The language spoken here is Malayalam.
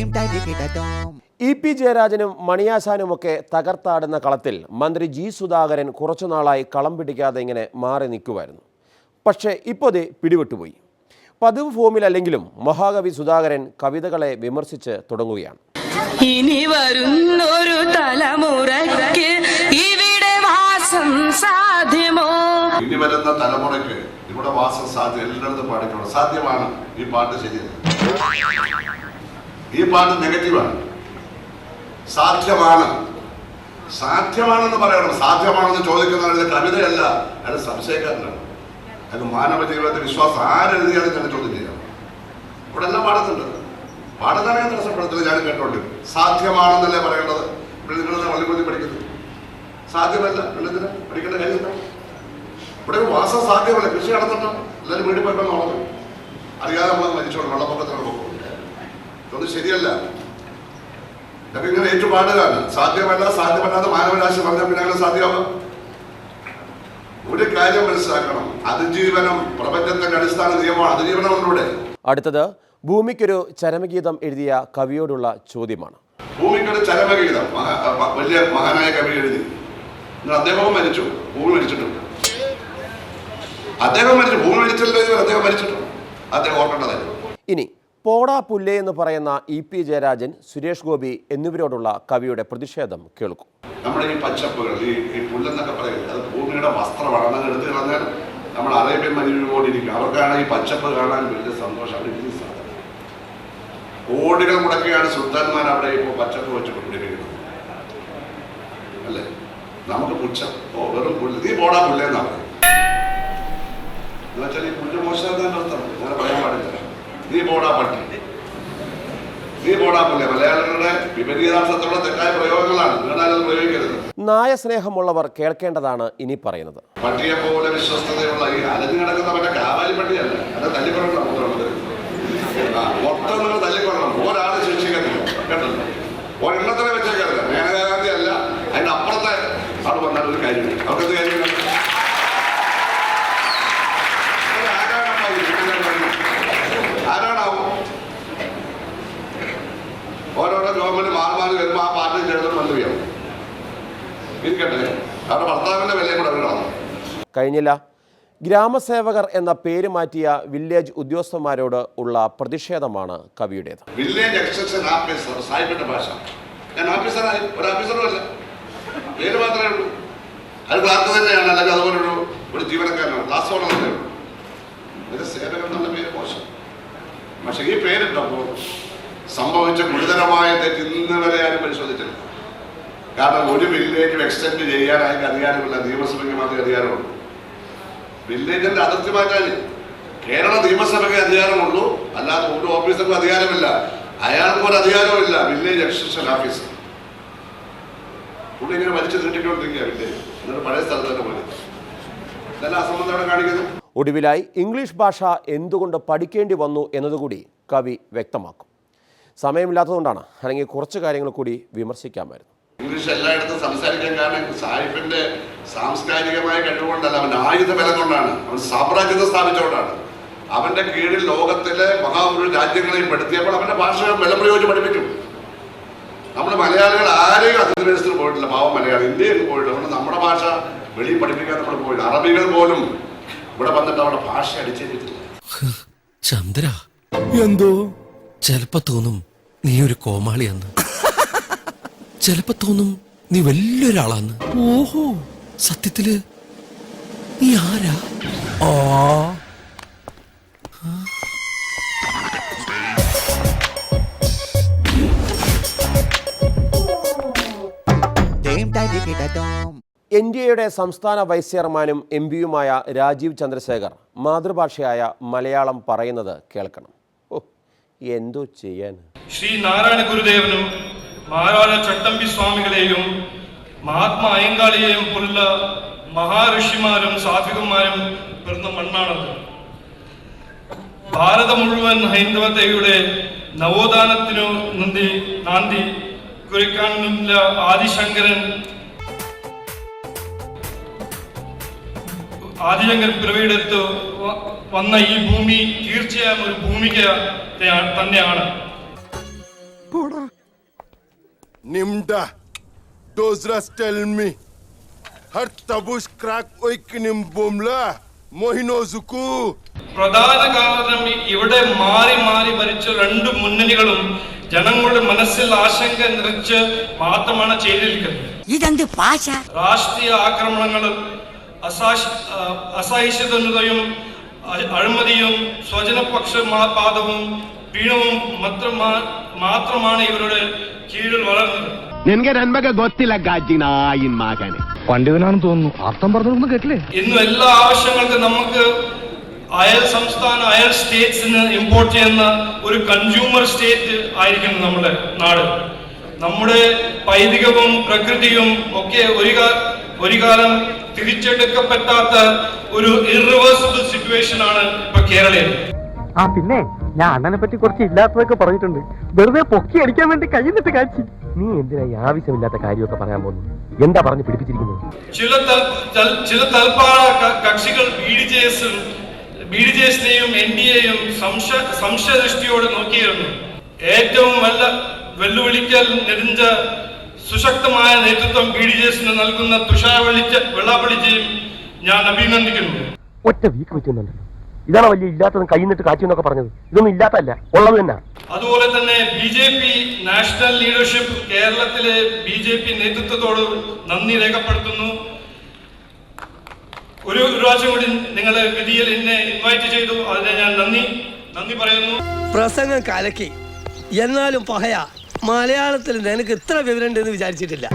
ഇ പി ജയരാജനും മണിയാശാനുമൊക്കെ തകർത്താടുന്ന കളത്തിൽ മന്ത്രി ജി സുധാകരൻ കുറച്ചു നാളായി കളം പിടിക്കാതെ ഇങ്ങനെ മാറി നിൽക്കുമായിരുന്നു പക്ഷേ ഇപ്പോൾ ദേ പിടിവിട്ടുപോയി പതിവ് ഫോമിലല്ലെങ്കിലും മഹാകവി സുധാകരൻ കവിതകളെ വിമർശിച്ച് തുടങ്ങുകയാണ്. ഇനി വരുന്നൊരു തലമുറയ്ക്ക് ഇവിടെ വാസം സാധ്യമോ? ഇനി വരുന്ന തലമുറയ്ക്ക് ഇവിടെ വാസം സാധ്യം എല്ലായിടത്തും പാടിക്കണം സാധ്യമാണ് ഈ പാട്ട് ശരിയല്ല. ഈ പാട്ട് നെഗറ്റീവാണ്. സാധ്യമാണ് സാധ്യമാണെന്ന് പറയണം. സാധ്യമാണെന്ന് ചോദിക്കുന്നവരുടെ കവിതയല്ല അയാൾ സംശയക്കാരനാണ്. അത് മാനവ ജീവിതത്തിൽ വിശ്വാസം ആരെഴുതിയാലും ഞാൻ ചോദ്യം ചെയ്യാം. ഇവിടെ എല്ലാം പാടുന്നുണ്ട്. പാടുന്നതാണ് ഞാൻ തടസ്സപ്പെടുത്തുന്നത് ഞാൻ കേട്ടോണ്ട് സാധ്യമാണെന്നല്ലേ പറയേണ്ടത്? ഇവിടെ നിങ്ങളെ വള്ളിക്കൊല്ലി പഠിക്കുന്നത് സാധ്യമല്ല. വെള്ളത്തിന് പഠിക്കേണ്ട കാര്യമില്ല ഇവിടെ വാസം സാധ്യമല്ല കൃഷി നടത്തണം എല്ലാവരും വീട്ടിൽ പോയപ്പോൾ അറിയാതെ നമ്മൾ മരിച്ചോളൂ വെള്ളപ്പൊക്കത്തിനോട് പോകും ഇതൊന്നും ശരിയല്ല. അപ്പൊ ഇങ്ങനെ ഏറ്റുപാടുകയാണ്. സാധ്യമല്ല സാധ്യമല്ലാതെ മാനവരാശി പറഞ്ഞാൽ പിന്നെ അങ്ങനെ സാധ്യമാവാം ഒരു കാര്യം മനസ്സിലാക്കണം. അതിജീവനം പ്രപഞ്ചത്തിന്റെ അടിസ്ഥാന നിയമമാണ്. അതിജീവനമുണ്ടിവിടെ അടുത്തത് ഭൂമിക്കൊരു ചരമഗീതം എഴുതിയ കവിയോടുള്ള ചോദ്യമാണ്. ഭൂമിക്കൊരു ചരമഗീതം. വലിയ മഹാനായ കവി എഴുതി. അദ്ദേഹവും മരിച്ചു. ഭൂമി മരിച്ചിട്ടുണ്ട് അദ്ദേഹം മരിച്ചു. ഭൂമി അദ്ദേഹം മരിച്ചിട്ടുണ്ട് അദ്ദേഹം ഓർക്കേണ്ടതായിരുന്നു. ഇനി പോടാ പുല്ലേ എന്ന് പറയുന്ന ഇ പി ജയരാജൻ സുരേഷ് ഗോപി എന്നിവരോടുള്ള കവിയുടെ പ്രതിഷേധം കേൾക്കും. നമ്മുടെ ഈ പച്ചപ്പുകൾ ഈ ഈ പുല്ലെന്നൊക്കെ പറയുന്നത് അത് ഭൂമിയുടെ വസ്ത്രമാണ്. അത് എടുത്തു കളഞ്ഞാൽ നമ്മൾ അറേബ്യൻ മരുവിനോടിരിക്കും അവർക്കാണ് ഈ പച്ചപ്പ് കാണാൻ വലിയ സന്തോഷം. ഇത് സാധനം. കോടികൾ മുടക്കിയാണ് സുൽത്താൻമാർ അവിടെ ഇപ്പോൾ പച്ചപ്പ് വെച്ച് കൊണ്ടിരിക്കുന്നത് അല്ലേ? നമുക്ക് പുച്ഛം ഓ വെറും പുല്ല്. നീ പോടാ പുല്ലേന്നാണ് എന്ന് വെച്ചാൽ ഈ പുല്ല് മോശം അർത്ഥം അങ്ങനെ പറയാൻ പാടില്ല. നീ പോടാ പട്ടി നീ പോടാ പുല്ലേ മലയാളികളുടെ വിപരീതാർത്ഥത്തിലുള്ള തെറ്റായ പ്രയോഗങ്ങളാണ്. നിങ്ങളത് പ്രയോഗിക്കരുത്. നായ സ്നേഹമുള്ളവർ കേൾക്കേണ്ടതാണ് ഇനി പറയുന്നത്. പട്ടിയെ പോലെ വിശ്വസ്തതയുള്ള ഈ അലഞ്ഞു കിടക്കുന്ന മറ്റേ കാവാലി പട്ടിയല്ല? അത് തല്ലിക്കൊള്ളണം മൊത്തം നിങ്ങൾ തല്ലിക്കൊള്ളണം. ഒരാളെ ശിക്ഷിക്കത്തില്ല കേട്ടല്ലോ ഒരെണ്ണത്തിനെ വെച്ചേക്കരുത്. മേനകാന്തി അല്ല അതിന്റെ അപ്പുറത്തെ ആൾ വന്നാൽ ഒരു കാര്യമില്ല. അവർക്കത് കാര്യമില്ല? ഇരിക്കട്ടെ. അവരുടെ ഭർത്താവിന്റെ വിലയും കൂടെ അവർ കാണും കഴിഞ്ഞില്ല. ഗ്രാമസേവകർ എന്ന പേര് മാറ്റിയ വില്ലേജ് ഉദ്യോഗസ്ഥന്മാരോട് ഉള്ള പ്രതിഷേധമാണ് കവിയുടേത്. വില്ലേജ് എക്സ്റ്റൻഷൻ ഓഫീസർ സാഹിബിന്റെ ഭാഷ. ഞാൻ ഓഫീസറായി ഒരു ഓഫീസറും അല്ല. പേര് മാത്രമേ ഉള്ളൂ. അത് ക്ലാർക്ക് തന്നെയാണ് അല്ലെങ്കിൽ അതുപോലെ ഒരു ഒരു ജീവനക്കാരനാണ്. ക്ലാസ് ഓണർ തന്നെ ഉള്ളൂ ഇത് സേവകൻ എന്നുള്ള പേര് മോശം. പക്ഷേ ഈ പേരുണ്ടപ്പോൾ സംഭവിച്ച ഗുരുതരമായ തെറ്റ് ഇന്ന് വരെ ആരും പരിശോധിച്ചില്ല കാരണം ഒരു വില്ലേജ് എക്സ്റ്റെൻഡ് അതിന് അധികാരമില്ല. നിയമസഭയ്ക്ക് മാത്രമേ അധികാരമുള്ളൂ. വില്ലേജിന്റെ അതിർത്തി മാറ്റാൻ കേരള നിയമസഭയ്ക്ക് അധികാരമുള്ളൂ. അല്ലാതെ ഒരു ഓഫീസർക്കും അധികാരമില്ല. അയാൾക്കും ഒരു അധികാരമില്ല വില്ലേജ് എക്സ്റ്റൻഷൻ ഓഫീസർ പുള്ളി ഇങ്ങനെ വലിച്ചു നീട്ടിക്കൊണ്ടിരിക്കുക വില്ലേജ് എന്നിട്ട് പഴയ സ്ഥലത്ത് തന്നെ പോലെ ഇതെല്ലാം അസംബന്ധമാണ് കാണിക്കുന്നത്? ഒടുവിലായി ഇംഗ്ലീഷ് ഭാഷ എന്തുകൊണ്ട് പഠിക്കേണ്ടി വന്നു എന്നതുകൂടി കവി വ്യക്തമാക്കും. സമയമില്ലാത്തതുകൊണ്ടാണ് അല്ലെങ്കിൽ കുറച്ച് കാര്യങ്ങൾ കൂടി വിമർശിക്കാമായിരുന്നു. ഇംഗ്ലീഷ് എല്ലായിടത്തും സംസാരിക്കാൻ കാരണം സാഹിബിന്റെ സാംസ്കാരികമായ കഴിവുകൊണ്ടല്ല അവൻ ആയുധ ബലം കൊണ്ടാണ്. അവൻ സാമ്രാജ്യത്തെ സ്ഥാപിച്ചുകൊണ്ടാണ്. അവന്റെ കീഴിൽ ലോകത്തിലെ മഹാപുരു രാജ്യങ്ങളെയും പെടുത്തിയപ്പോൾ അവന്റെ ഭാഷ ബലം പ്രയോഗിച്ച് പഠിപ്പിക്കും. നമ്മൾ മലയാളികൾ ആരെയും അധിനിവേശത്തിന് പോയിട്ടില്ല. പാവം മലയാളി ഇന്ത്യയിൽ പോയിട്ടില്ല. അതുകൊണ്ട് നമ്മുടെ ഭാഷ വെളിയിൽ പഠിപ്പിക്കാൻ നമ്മൾ പോയില്ല. അറബികൾ പോലും ഇവിടെ വന്നിട്ട് അവരുടെ ഭാഷ അടിച്ചേറ്റിട്ടില്ല. ചന്ദ്ര. എന്തോ? ചെലപ്പോ തോന്നും നീ ഒരു കോമാളിയാന്ന് ചെലപ്പോ തോന്നും നീ വലിയൊരാളാന്ന്. ഓഹോ. സത്യത്തിൽ നീ ആരാ? ആ. എൻ ഡി എയുടെ സംസ്ഥാന വൈസ് ചെയർമാനും എം പിയുമായ രാജീവ് ചന്ദ്രശേഖർ മാതൃഭാഷയായ മലയാളം പറയുന്നത് കേൾക്കണം. ഓ എന്തോ ചെയ്യാൻ. ശ്രീ നാരായണ ഗുരുദേവനും മാരാള ചട്ടമ്പി സ്വാമികളെയും മഹാത്മാ അയ്യങ്കാളിയെയും പോലുള്ള മഹാഋഷിമാരും സാധികന്മാരും പിറന്ന മണ്ണാണത്. ഭാരതം മുഴുവൻ ഹൈന്ദവതയുടെ നവോത്ഥാനത്തിനു നന്ദി നാന്തി കുറിക്കാനുള്ള ആദിശങ്കരൻ ആദിശങ്കരൻ പിറവിയെടുത്ത് അടുത്ത് വന്ന ഈ ഭൂമി തീർച്ചയായും ഒരു ഭൂമിക തന്നെയാണ്. Nimda. Dozras tell me. Her tabush crack oikinim bomla. Mohino zuku. പ്രധാന കാരണം ഇവിടെ മാറി മാറി ഭരിച്ച രണ്ട് മുന്നണികളും ജനങ്ങളുടെ മനസ്സിൽ ആശങ്ക നിറച്ച് മാത്രമാണ് ചെയ്തിരിക്കുന്നത് ഇതെന്ത് ഭാഷ രാഷ്ട്രീയ ആക്രമണങ്ങളും അസഹിഷ്ണുതയും അഴിമതിയും സ്വജനപക്ഷപാതവും മാത്രമാ- മാത്രമാണ് ഇവരുടെ നിനക്ക് നന്മക ഗൊത്തില്ല ഗാജിനായിൻ മകനെ. പണ്ഡിതനാണെന്ന് തോന്നുന്നു. അർത്ഥം പറഞ്ഞൊന്നും കേട്ടില്ലേ? ഇന്നും എല്ലാ ആവശ്യങ്ങൾക്കും നമുക്ക് അയൽ സംസ്ഥാന അയൽ സ്റ്റേറ്റ്സിന് ഇമ്പോർട്ട് ചെയ്യുന്ന ഒരു കൺസ്യൂമർ സ്റ്റേറ്റ് ആയിരിക്കണം നമ്മുടെ നാട്. നമ്മുടെ പൈതൃകവും പ്രകൃതിയും ഒക്കെ ഒരു ഒരു കാലം തിരിച്ചെടുക്കപ്പെട്ടാത്ത ഒരു ഇറിവേഴ്സിബിൾ സിറ്റുവേഷൻ ആണ് ഇപ്പൊ കേരളയിൽ. ആ പിന്നെ ഞാൻ അണ്ണനെ പറ്റി കുറച്ച് ഇല്ലാത്തതൊക്കെ പറഞ്ഞിട്ടുണ്ട്. വെറുതെ പൊക്കി അടിക്കാൻ വേണ്ടി കയ്യിന്നിട്ട് കാച്ചി. നീ എന്തിനാ ഈ ആവശ്യമില്ലാത്ത കാര്യമൊക്കെ പറയാൻ പോകുന്നു എന്താ പറഞ്ഞു പിടിപ്പിച്ചിരിക്കുന്നത്? ചില ചില തൽപാറ കക്ഷികൾ ബി ഡി ജെ എസും ബി ഡി ജെ എസിനെയും എൻ ഡി എയും സംശയദൃഷ്ടിയോടെ നോക്കിയിരുന്നു. ഏറ്റവും വല്ല വെല്ലുവിളിക്കൽ നെടുഞ്ച സുശക്തമായ നേതൃത്വം ബി ഡി ജെ എസിന് നൽകുന്ന വെളിച്ച വെള്ളാപ്പള്ളിച്ചയും ഞാൻ അഭിനന്ദിക്കുന്നു. ഒറ്റ വീക്ക് വെക്കുന്നുണ്ടല്ലോ ഇതാണ് വലിയ ഇല്ലാത്തതും കഴിഞ്ഞിട്ട് കാച്ചു എന്നൊക്കെ പറഞ്ഞത്. ഇതൊന്നും ഇല്ലാത്തല്ല ഉള്ളത് തന്നെ. അതുപോലെ തന്നെ B J P national leadership കേരളത്തിലെ ബി ജെ പി നേതൃത്വത്തോട് നന്ദി രേഖപ്പെടുത്തുന്നു. ഒരു പ്രാവശ്യം കൂടി നിങ്ങളെ വിധിയിൽ എന്നെ ഇൻവൈറ്റ് ചെയ്തു. അതിനെ ഞാൻ നന്ദി നന്ദി പറയുന്നു. പ്രസംഗം കലക്കി. എന്നാലും പഹയ മലയാളത്തിൽ നിനക്ക് ഇത്ര വിവരം വിവരമുണ്ടെന്ന് വിചാരിച്ചിട്ടില്ല.